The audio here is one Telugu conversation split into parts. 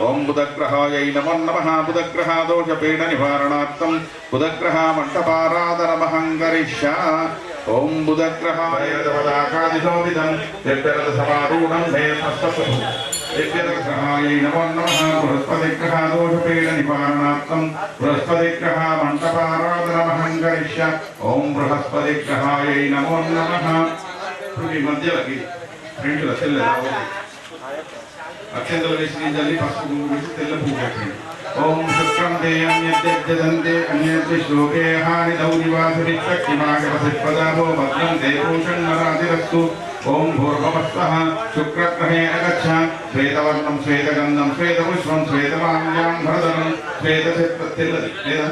ఓం బుధగ్రహాయై నమో నమ బుధగ్రహ దోషపీడ నివారణార్థం బుధగ్రహ మంటపారాధనమహం కరిష్య ఓం బుధగ్రహాయ పదాకాదిశోభితం దివ్యరథ సమారూఢం మే హస్తసు దివ్యగ్రహాయై నమో నమ బృహస్పతిగ్రహ దోషపీడ నివారణార్థం బృహస్పతిగ్రహ మంటపారాధనమహం కరిష్య ఓం బృహస్పతిగ్రహాయై నమో నమ ఇప్పుడు మీ మధ్యలకి ఫ్రెండ్ల తెల్ల అక్షంతలు వేసి నీళ్ళని పసుపు కుంకుమ వేసి తెల్ల పువ్వు పెట్టండి ఓం శుక్రం తే అన్యద్యజంతే అన్యద్య శ్లోకే హాని దౌరివాసురి శక్తిమాగపసిపదాభో భద్రం తే భూషణరాజిరస్తు ఓం భూర్భవస్వః శుక్రగ్రహే అగచ్చ శ్వేతవర్ణం శ్వేతగంధం శ్వేతపుష్పం శ్వేతమాల్యాం భరదనం శ్వేతచిత్ర తెల్లది లేదా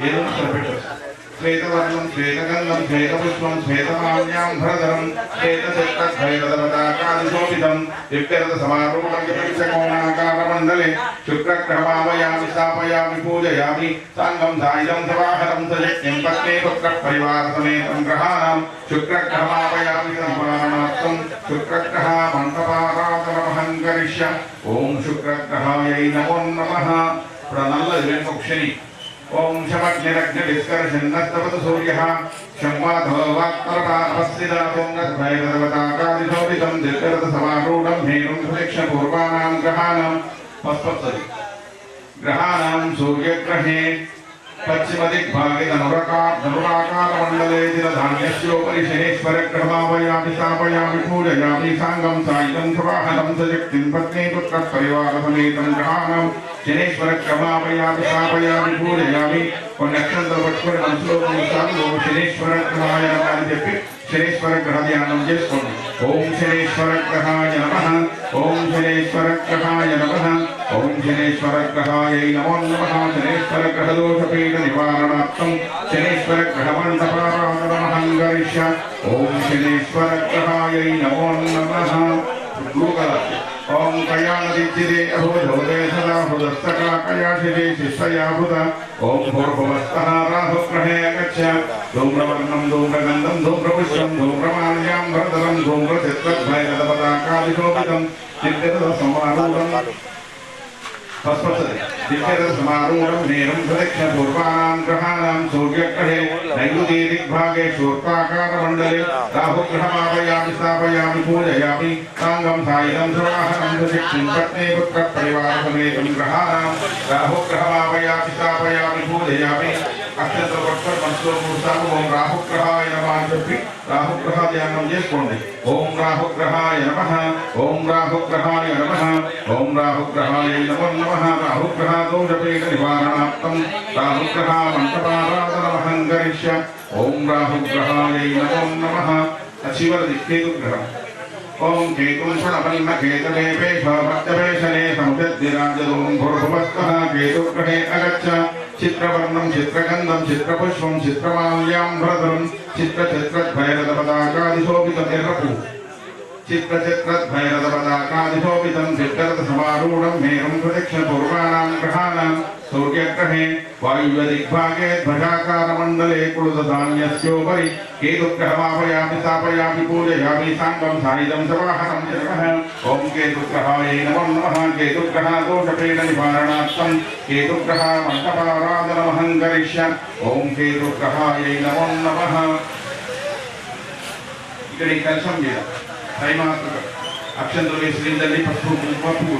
ఏదో అక్కడ పెట్టచ్చు శ్వేతవర్ణం శ్వేతగంధం శ్వేతపుష్పం శ్వేతమాల్యాం భరధరం దివ్యరథ సమారూఢం పంచకోణాకారమండలే శుక్రగ్రహమావయామి స్థాపయామి పూజయామి సాంగం సాయుధం సవాహరం సజక్యం పత్నే పుత్ర పరివార సమేతం గ్రహాణం శుక్రగ్రహమావయామి సంపాదనార్థం శుక్రగ్రహ మంటపారాధనమహం కరిష్య ఓం శుక్రగ్రహాయై నమో నమ ఇప్పుడు ఆ నల్లది వెనుక ॐ शमग्निरग्निविस्कर्षन्नस्तपत सूर्यः शम्वाधो वाक्तरपापस्थितापोन्नद्भैरवताकादिशोभितम् दिव्यरथसमारूढम् हेनुम् सुलक्षपूर्वाणाम् ग्रहाणाम् पस्पत्सति ग्रहाणाम् सूर्यग्रहे। पश्चिमदिग्भागितनुरकानुराकारमण्डले तिलधान्यस्योपरि शनेश्वरक्रमापयामि स्थापयामि पूजयामि साङ्गम् सायुधम् प्रवाहनम् सजक्तिम् पत्नीपुत्रपरिवारसमेतम् ग्रहाणम्। శనేశ్వర సజక్తిం పత్నీ పుత్ర స్థాపయామి పూజయామి. కొన్ని అక్షంతలు పట్టుకొని మనసులో ఉంటాను ఓం శనేశ్వర గ్రహాయ నమ అని చెప్పి శనేశ్వర గ్రహ ధ్యానం చేసుకోండి. ఓం శనేశ్వర గ్రహాయ నమ. ఓం శనేశ్వర గ్రహాయ నమ. ఓం శనేశ్వర గ్రహాయ నమో నమ. శనేశ్వర గ్రహదోషపీఠ నివారణార్థం శనేశ్వర గ్రహ ఓం శనేశ్వర గ్రహాయ నమో నమ. బ్లూ ఓం కయానదిచ్చిదే అహోధోదే సదా హృదస్తకా కయాశిదే శిష్టయా ఓం భూర్భువస్తః రాహుగ్రహే గచ్చ ధూమ్రవర్ణం ధూమ్రగంధం ధూమ్రపుష్పం ధూమ్రమాల్యాం భరదరం ధూమ్రచిత్రద్వైరదపదాకాదిశోభితం చిత్తద సమారూఢం పస్పత్తది దివ్యద సమారూఢం నేరం ప్రదక్షిణ పూర్వానాం గ్రహాణాం సూర్యగ్రహే నైరుతి దిగ్భాగే శూర్పాకారమండలే రాహుగ్రహమాపయామి స్థాపయామి పూజయామి సాంగం సాయుధం సురాహనం సుశిక్షిం పత్నే పుత్ర పరివార సమేతం గ్రహాణాం రాహుగ్రహమాపయామి రాహుగ్రహ ధ్యానం చేసుకోండి. ఓం రాహుగ్రహాయ నమ ఓం రాహుగ్రహాయ నమ ఓం రాహుగ్రహాయ నమో నమ రాహుగ్రహ దోషపీఠ నివారణార్థం రాహుగ్రహ మంటపారాధనమహం గరిష్య ఓం రాహుగ్రహాయ నమో నమ చివరిది కేతుగ్రహం ఓం కేతుం షణపన్న కేతలేపేష భక్తవేషనే సముద్రాజదోం భూర్భువస్తః కేతుగ్రహే అగచ్చ. చిత్రవర్ణం చిత్రగంధం చిత్రపుష్పం చిత్రమాల్యాం భరదరం చిత్రచిత్రద్భైరదపదాకాదిశోభితం ఎర్రపు శోభిత నిర్రపు. సమారూఢం మేరం ప్రదక్షిణ పూర్వాణాం గ్రహాణాం సూర్యగ్రహే వాయువ్యదిగ్భాగే ధ్వజాకారమండలే కులుదధాన్యస్యోపరి కేతుగ్రహమాపయామి స్థాపయామి పూజయామి సాంగం సాయుధం సవాహనం జగః ఓం కేతుగ్రహాయ నమో నమః కేతుగ్రహ దోషపీఠ నివారణార్థం కేతుగ్రహ మంటపారాధనమహం కరిష్య ఓం కేతుగ్రహాయ నమో నమః ఇక్కడ ఈ కలశం మీద త్రైమాసిక అక్షంతలు వేసి నీళ్ళని పసుపు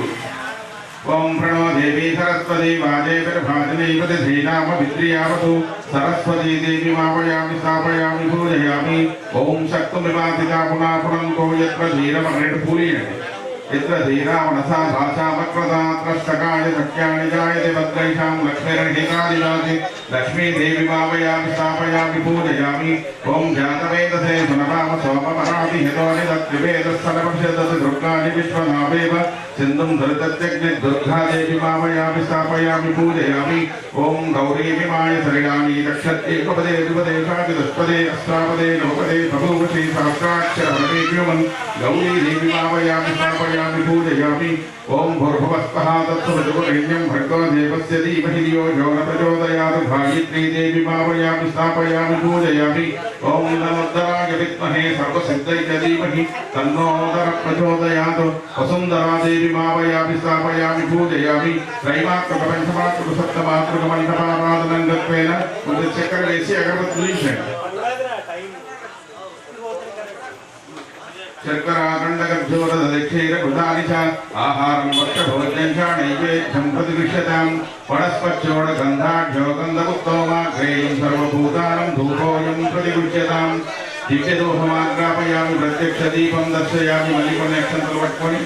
ఓం ప్రణో దేవీ సరస్వతి వాజేభిర్భాజనైవతి శ్రీనామ విద్రియావతు సరస్వతీ దేవి మావయామి స్థాపయామి పూజయామి. ఓం శక్తుమిమాతిగా పునా పునంతో యత్ర శ్రీరమ ధీరమరణి పూలీయండి यत्र धीरा मनसा भाषा वक्रता त्रस्तकाय शक्याणि जायते भद्रैषां लक्ष्मीरहितानि जाति लक्ष्मीदेवि भावयामि, स्थापयामि, पूजयामि। ॐ जातवेदसे सुनपाम सोमपराति हितोनि तत्त्रिवेदस्थलपक्षदति दुर्गाणि विश्वनाभेव। सिन्धुं धरितत्यग्नि दुर्गादेवि भावयामि, स्थापयामि, पूजयामि। ॐ गौरीमिमाय शरीराणि रक्षत्येकपदे द्विपदे साचतुष्पदे अष्टापदे, नवपदे प्रभुवशे सहस्राक्षरमेभ्युमन् गौरीदेवि भावयामि, स्थापयामि। स्थापयामि पूजयामि ॐ भूर्भुवस्वः तत्सवितुर्वरेण्यं भर्गो देवस्य धीमहि धियो यो न प्रचोदयात् गायत्री देवी भावयामि स्थापयामि पूजयामि ॐ नमोदराय विद्महे सर्वसिद्धैक धीमहि तन्नोदर प्रचोदयात् वसुन्धरा देवी भावयामि स्थापयामि पूजयामि त्रैमात्रक पञ्चमात्रक सप्तमात्रक मण्डपाराधनं गत्वेन चक्कर శర్కరాఖండగర్భ్యోరదక్షైరభృతాని చ ఆహారం వక్షభోజ్యం చ నైవేద్యం ప్రతివిష్యతాం వనస్పత్యోడగంధాఢ్యో గంధముత్తోమాగ్రేయం సర్వభూతానం ధూపోయం ప్రతివిష్యతాం దివ్యదోహమాగ్రాపయామి ప్రత్యక్ష దీపం దర్శయామి మళ్ళీ కొన్ని అక్షంతలు పట్టుకొని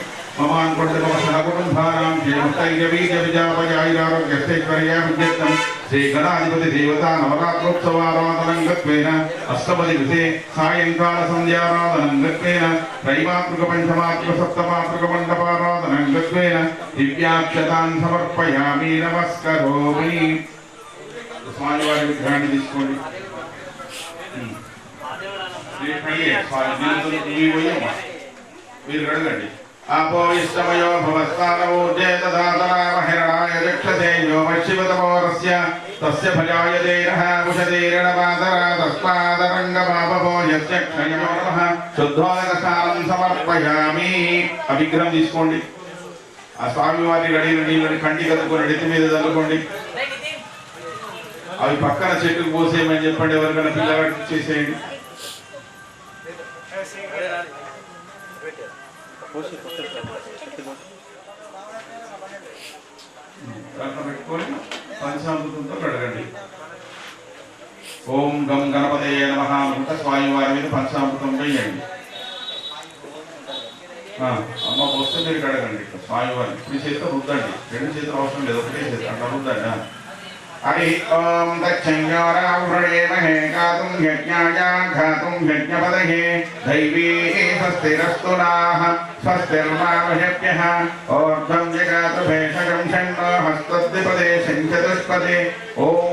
క్షేమస్థైర్యవీర్య విజాపయాయిరారోగ్యస్థైర్యా విద్యత్తం శ్రీ గణాధిపతి దేవతా నవరాత్రోత్సవారాధనం గత్వేన అష్టపది విధే సాయంకాల సంధ్యారాధనం గత్వేన త్రైమాతృక పంచమాతృక సప్తమాతృక మండపారాధనం గత్వేన దివ్యాక్షతాన్ సమర్పయామి నమస్కరోమి స్వామివారి విగ్రహాన్ని తీసుకోండి శ్రీ స్వామి మీరు అడగండి आपो विश्वमयो भवस्तानवोर्जे ददातरामहिरणाय चक्षसे यो वशिवतमोरस्य तस्य भजाय देनः उषदेरणमातरा तस्मादरङ्गमापो यस्य क्षयो नमः శుద్ధోదకస్నానం సమర్పయామి ఆ విగ్రహం తీసుకోండి ఆ స్వామివారి గడిన నీళ్ళని కంటి కదుకొని నెత్తి మీద చల్లుకోండి అవి పక్కన చెట్టుకు పోసేయమని చెప్పండి ఎవరికైనా పిల్లగాడికి చేసేయండి దాంట్లో పెట్టుకొని పంచామృతంతో కడగండి ఓం గం గణపతయ నమ. అనుకుంట స్వామి వారి మీద పంచామృతం వేయండి. అమ్మ వస్తే మీరు కడగండి స్వామి వారి ఇప్పుడు చేతితో రుద్దండి. రెండు చేతులు అవసరం లేదు. ఒకటే చేతి. అట్లా రుద్దండి. हरि ओम दक्षिणोरावृणेमहे गातुं यज्ञाया घातुं यज्ञपदहे। दैवी स्वस्तिरस्तुलाः स्वस्तिर्मामहेभ्यः ओर्ध्वं जगातु भेषजं षण्णो हस्तद्विपदे सिञ्चतुष्पदे ॐ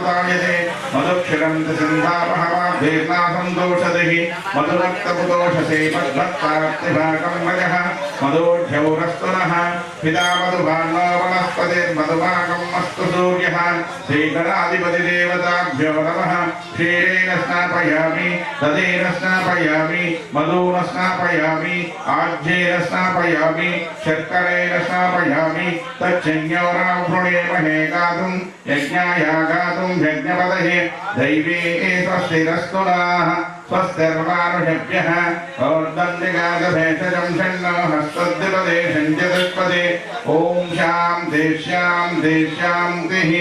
मधुरमृतायते मधुक्षिरन्तसन्धापहवाभेर्नासन्दोषदिः मधुरक्तपुतोषसे मद्भक्तार्तिभागम्भजः मधोढ्यौरस्तुनः पिता मधुभान्नो वनस्पतिर्मधुभागम् अस्तु सूर्यः श्रीकराधिपतिदेवताभ्यो नमः क्षीरेण स्नापयामि दधेन स्नापयामि मधुन स्नापयामि आज्येन स्नापयामि शर्करेण स्नापयामि तच्छिन्योराभृणेमहे गातुम् यज्ञाया गातुम् తచ్చన్యోరావృణేమహే గాతుం యజ్ఞాయ గాతుం యజ్ఞపదహే దైవే స్వస్తిరస్తు నాః స్వస్తిర్మానుషభ్యः ఔర్దండిగాగభేషజం షణ్ణో హస్తద్విపదే షణ్చతుష్పదే ఓం శాంతి శాంతి శాంతిః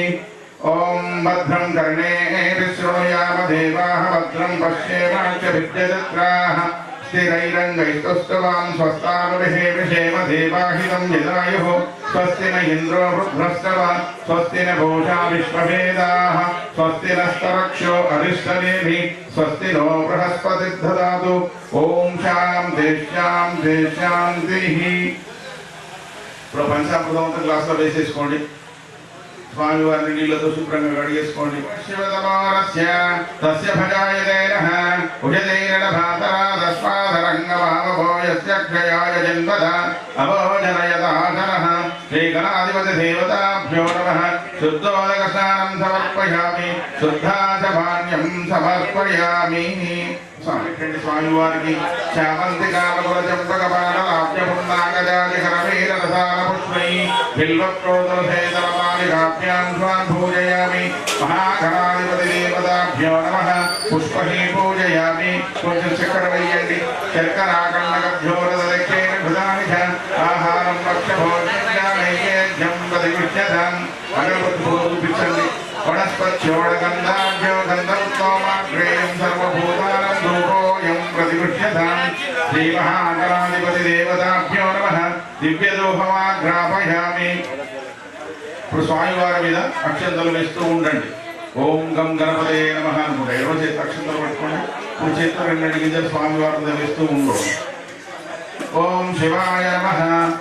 ఓం భద్రం కర్ణేభిः శృణుయామదేవాः భద్రం పశ్యేమాక్షభిద్యదత్రాः స్థిరైరంగైస్తుస్తవాం స్వస్థానుభిషే విషేమ దేవాహితం యదాయుః స్వస్తి న ఇంద్రో వృద్ధస్తవ స్వస్తి న భూషా విశ్వవేదాः స్వస్తి నస్తరక్షో అరిష్టనేమి స్వస్తి నో బృహస్పతి దదాతు ఓం శాంతి శాంతి శాంతి ఇప్పుడు పంచామృతం గ్లాసులో వేసేసుకోండి. స్వామి వారిని నీళ్ళతో శుభ్రంగా కడిగేసుకోండి. శివతమారస్య తస్య భజాయతేనః ఉషతేన భాతరా భావభోయస్య క్షయాయ జన్మద అభోజనయదాసనః శ్రీగణాధిపతి దేవతాభ్యో నమః శుద్ధోదక స్నానం సమర్పయామి శుద్ధాచపాన్యం సమర్పయామి స్వామి రెండు స్వామి వారికి శామంతి కామకుల చంపక పాడలాభ్యమున్నాగజాతి హరవీర రసాల పుష్పై బిల్వక్రోధేతరమాలికాభ్యాం స్వాన్ పూజయామి మహాగణాధిపతి దేవతాభ్యో నమః పుష్పహి పూజయామి కొంచెం చక్కెర వేయండి శర్కరాకండకభ్యోరదక్షేణ భృదాని చ ఆహారం భక్ష్యభోజ్యం నైవేద్యం ప్రతిగృహ్యతాం అగరబత్తి చూపించండి వనస్పత్యోడగంధాభ్యో సర్వభూతానం ధూపోయం ప్రతిగృహ్యతాం శ్రీమహాగణాధిపతి దేవతాభ్యో నమః. దివ్యదోహమాగ్రాపయామి ఇప్పుడు స్వామివారి మీద అక్షంతలు వేస్తూ ఉండండి. ఓం గం గణపదే నమ అనుకుంటా. ఇరవై చేతి అక్షంతలు పట్టుకోండి. ఇప్పుడు చేతితో రెండు గింజలు స్వామివారి మీద వేస్తూ ఉండు. ఓం శివాయ నమ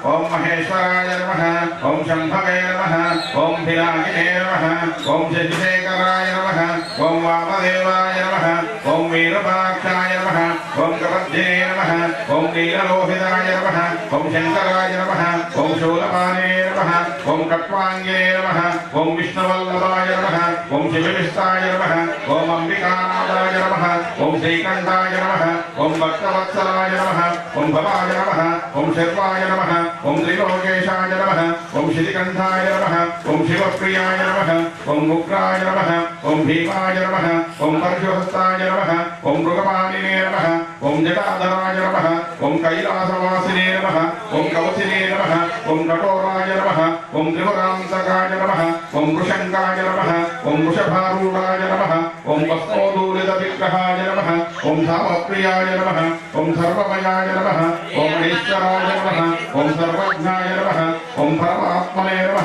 ఓం మహేశ్వరాయ నమ ఓం శంభవే నమ ఓం పినాకినే నమ ఓం శశిశేఖరాయ నమ ఓం వామదేవాయ నమ ఓం వీరపాక్షాయ నమ ఓం కపద్ధినే నమ ఓం నీలలోహితాయ నమ ఓం శంకరాయ నమ ఓం శూలపానే నమ ఓం కట్వాంగే నమ ఓం విష్ణువల్లభాయ నమ ఓం శివవిష్టాయ నమ ఓం అంబికానాథాయ నమ ఓం శ్రీకంఠాయ నమ ఓం భక్తవత్సలాయ నమ ఓం భవాయ నమ ఓం శర్వాయ నమ ఓం త్రిలోకేశాయ నమ ఓం శితికంఠాయ నమ ఓం శివప్రియాయ నమ ఓం ఉగ్రాయ నమ ఓం భీమాయ నమ ఓం పరశుహస్తాయ నమ ఓం మృగపాణినే నమ ఓం జటాధరాయ నమ ఓం కైలాసవాసినే నమ ఓం కవచినే నమ ఓం కఠోరాయ నమ ఓం త్రిపురాంతకాయ నమ ఓం వృషంకాయ నమ ఓం వృషభారూఢాయ నమ ఓం భస్మోదూలిత విగ్రహాయ నమ. ఓం ధామప్రియాయ నమ. ఓం సర్వమయాయ నమ. ఓం ఈశ్వరాయ నమ. ఓం సర్వజ్ఞాయ నమ. ఓం పరమాత్మనే నమ.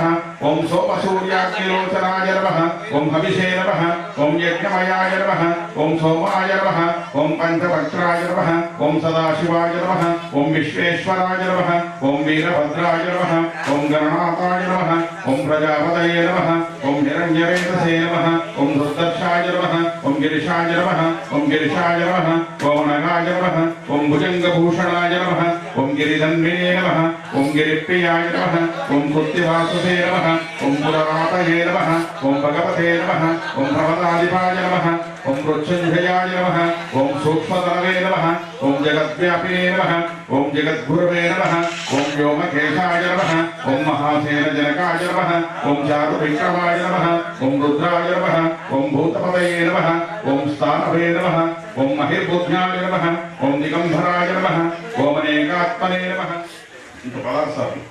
ఓం సోమసూర్యాగ్నిలోచనాయ నమ ఓం హవిషే నమ ఓం యజ్ఞమయాయ నమ ఓం సోమాయ నమ ఓం పంచవక్త్రాయ నమ ఓం సదాశివాయ నమ ఓం విశ్వేశ్వరాయ నమ ఓం వీరభద్రాయ నమ ఓం గణనాథాయ నమ ఓం ప్రజాపతయ నమ ఓం నిరంజరేతసే నమ ఓం దుర్దర్శాయ నమ ఓం గిరిశాయ నమ ఓం గిరిశాయ నమ ఓం నగాయ నమ ఓం భుజంగభూషణాయ నమ ఓం గిరిధన్వే నమ ఓం గిరిప్రియాయ నమ ఓం కృత్తివాసుదే నమ ఓం పురరాతయే నమ ఓం భగవతే నమ ఓం భవనాధిపాయ నమ ఓం మృత్యుంజయాయ నమ ఓం సూక్ష్మతరవే నమ ఓం జగద్వ్యాపినే నమ ఓం జగద్గురవే నమ ఓం వ్యోమకేశాయ నమ ఓం మహాసేన జనకాయ నమ ఓం చారు విక్రమాయ నమ ఓం రుద్రాయ నమ ఓం భూతపదయే నమ ఓం స్థానవే నమ ఓం మహిర్బుద్ధ్యాయ నమ ఓం దిగంధరాయ నమ ఓం అనేకాత్మనే నమ ఇంక పదార్థాలు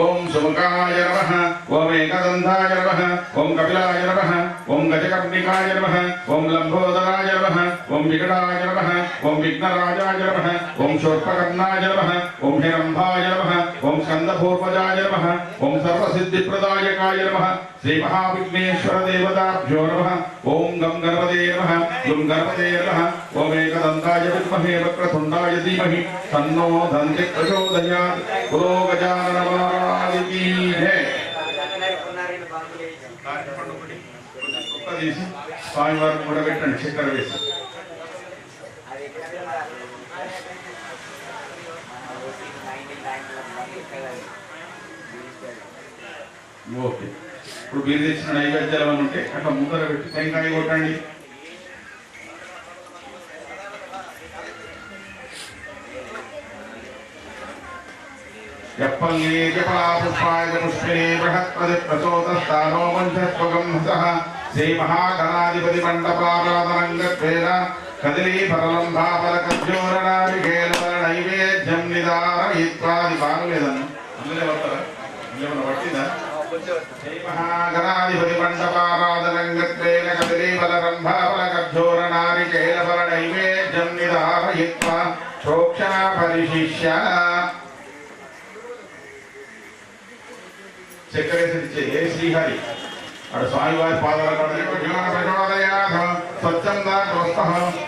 ఓం సుముఖాయ నమ ఓం ఏకదంధాయ నమ ఓం కపిలాయ నమ. ఓం గజకర్ణికాయ నమ ఓం లంబోదరాయ నమ ఓం వికటాయ నమ ఓం విఘ్నరాజాయ నమ ఓం శూర్పకర్ణాయ నమ ఓం హిరంభాయ నమ ఓం స్కందపూర్వజాయ నమ ఓం సర్వసిద్ధిప్రదాయకాయ నమ శ్రీ మహావిఘ్నేశ్వర దేవతాభ్యో నమ ఓం గం గణపతే నమ గుం గణపతే నమ ఓం ఏకదంతాయ విద్మహే వక్రతుండాయ ధీమహి తన్నో దంతి ప్రచోదయాత్ పురో గజానన మహారాజుకి జై ఒక్క తీసి స్వామివారిని కూడబెట్టండి చక్కెర వేసి. ఓకే. ఇప్పుడు మీరు తెచ్చిన నైవేద్యాలు అని ఉంటే అట్లా ముందర పెట్టి టెంకాయ కొట్టండి. యప్పంగే జపలాపుష్పాయ పుష్పినే బృహత్పది ప్రచోదస్థానో వంశస్వగం హసః శ్రీ మహాగణాధిపతి మండపారాధనంగత్వేన కదిలీ పరలంభాపల నైవేద్యం నిదారయిత్వాది బాగలేదన్న అందులో పడతారా? అందులో పట్టిందా? శ్రీ మహాగణాధిపతి మండపారాధనంగత్వేన కదిలీ బలరంభాపల కజ్జోరణారికేల నైవేద్యం నిదారయిత్వా ప్రోక్షణ పరిశిష్య చక్రేసి ఏ శ్రీహరి అక్కడ స్వామివారి పాదాల స్వచ్ఛంద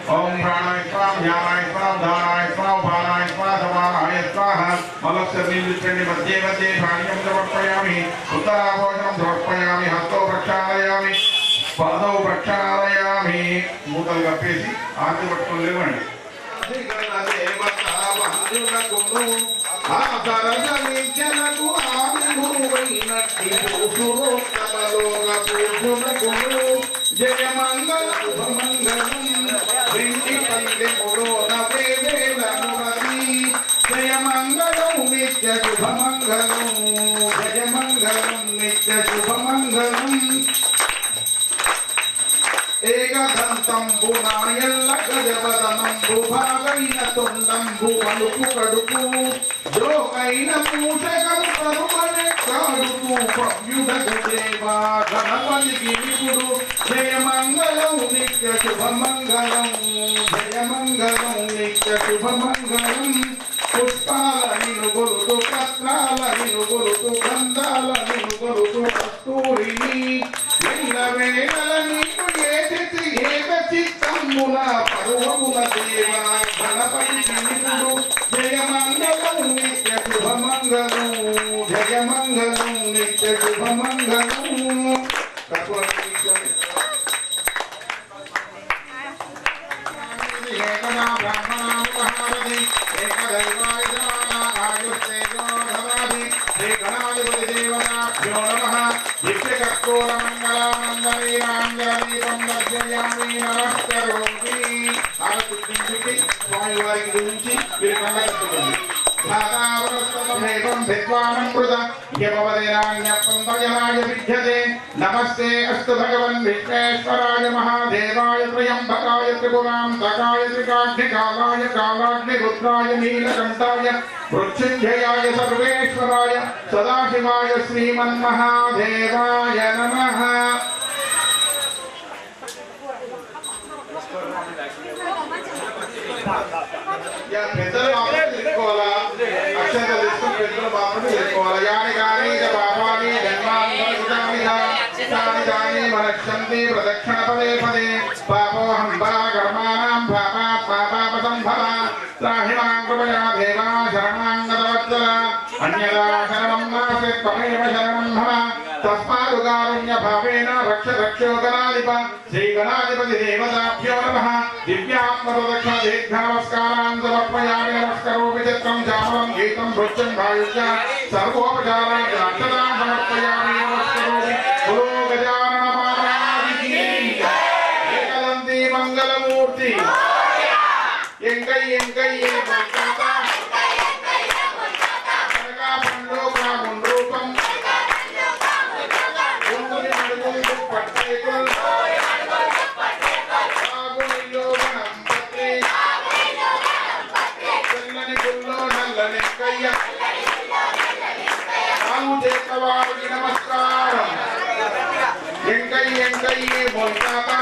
ఓం ప్రాణాయ స్వాహ జ్ఞానాయ స్వాహ దానాయ స్వాహ ఉపానాయ స్వాహ సమానాయ స్వాహ మలస్య నీళ్ళిచ్చండి మధ్య మధ్య ప్రాణ్యం సమర్పయామి ఉత్తరాభోజనం సమర్పయామి హస్తో ప్రక్షాళయామి పాదౌ ప్రక్షాళయామి మూతలు కప్పేసి ఆర్తి పట్టుకొని లేవండి ఆసరసమించనకు ఆవిర్భువైనట్టి పురుషోత్తమలోక పురుషునకును జయమంగళ శుభమంగళం వెండి పందెములో నవేవేలనుమది జయమంగళం నిత్య శుభమంగళం జయమంగళం నిత్య శుభమంగళం ఏకదంతంబు నాయల్ల గజపదనంబు భాగైన తొండంబు పలుపు కడుపు జోకైన మూషకము కరుమనే కాడుతూ పవ్యుడకు దేవా గణపతికి విపుడు జయమంగళం నిత్య శుభమంగళం జయమంగళం నిత్య శుభమంగళం పుష్పాల నినుగొలుతూ పత్రాల నినుగొలుతూ గంధాల నినుగొలుతూ చిత్తమున పర్వమున దేవా గణపై నిపుడు జయమంగళం నిత్య శుభమంగళం జయమంగళం నిత్య శుభమంగళం. ఏకదా బ్రాహ్మణా మహారథి ఏకదైవాయ జనానా ఆయుష్టే జనోధవాది శ్రీ నమః దివ్యకర్పూరమంగళానందరీరాంగళదీపం గురించి మీరు కళ్ళకట్టుకోండి नमस्ते अस्त भगवन् विघ्नेश्वराय महादेवाय त्र्यम्बकाय त्रिपुरान्तकाय त्रिकाग्निकालाय कालाग्निरुद्राय नीलकण्ठाय वृक्षिञ्जयाय सर्वेश्वराय सदाशिवाय श्रीमन्महादेवाय नमः। या भीतर सर्वयानि कानि च पापानि जन्मान्तरितानि तानि तानि मनक्षन्ति प्रदक्षिणपदे पदे पापोऽहं बला कर्माणां पापात् पापापसम्भवा कृपया देवा शरणाङ्गतवत्तरा अन्यदा शरणं नास्ति त्वमेव शरणं నాస్తి భావేన రక్ష రక్షోగణాధిప శ్రీ గణాధిపతి దేవతాభ్యో నమ దివ్యాత్మరక్ష దీర్ఘావస్కారాన్ సమర్పయామి నమస్కరోమి చిత్రం చామరం గీతం నృత్యం భావిష్య సర్వోపచారాన్ని అక్షరాన్ సమర్పయామి Vamos lá,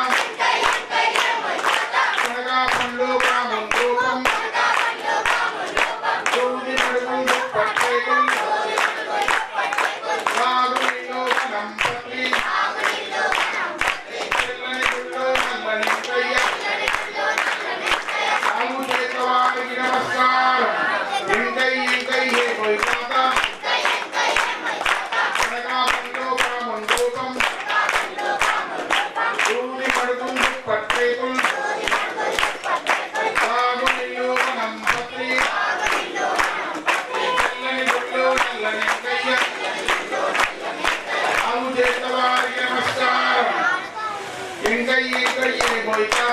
எங்கள் எங்கள் இறை மொழிக்காக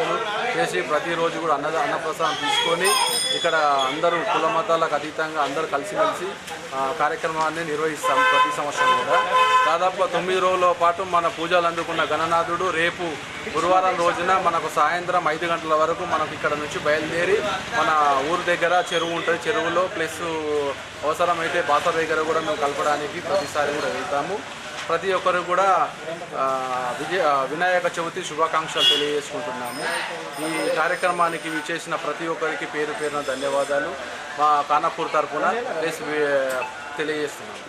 పూజలు చేసి ప్రతిరోజు కూడా అన్న అన్నప్రసాదం తీసుకొని ఇక్కడ అందరూ కుల మతాలకు అతీతంగా అందరూ కలిసిమెలిసి కార్యక్రమాన్ని నిర్వహిస్తాం ప్రతి సంవత్సరం కూడా. దాదాపు తొమ్మిది రోజుల పాటు మన పూజలు అందుకున్న గణనాథుడు రేపు గురువారం రోజున మనకు సాయంత్రం ఐదు గంటల వరకు మనకు ఇక్కడ నుంచి బయలుదేరి మన ఊరు దగ్గర చెరువు ఉంటుంది. చెరువులో ప్లస్ అవసరమైతే బాసర దగ్గర కూడా మేము కలపడానికి ప్రతిసారి కూడా వెళ్తాము. ప్రతి ఒక్కరు కూడా విజయ వినాయక చవితి శుభాకాంక్షలు తెలియజేసుకుంటున్నాము. ఈ కార్యక్రమానికి విచ్చేసిన ప్రతి ఒక్కరికి పేరు పేరున ధన్యవాదాలు. మా కానపూర్ తరఫున తెలియజేస్తున్నాము.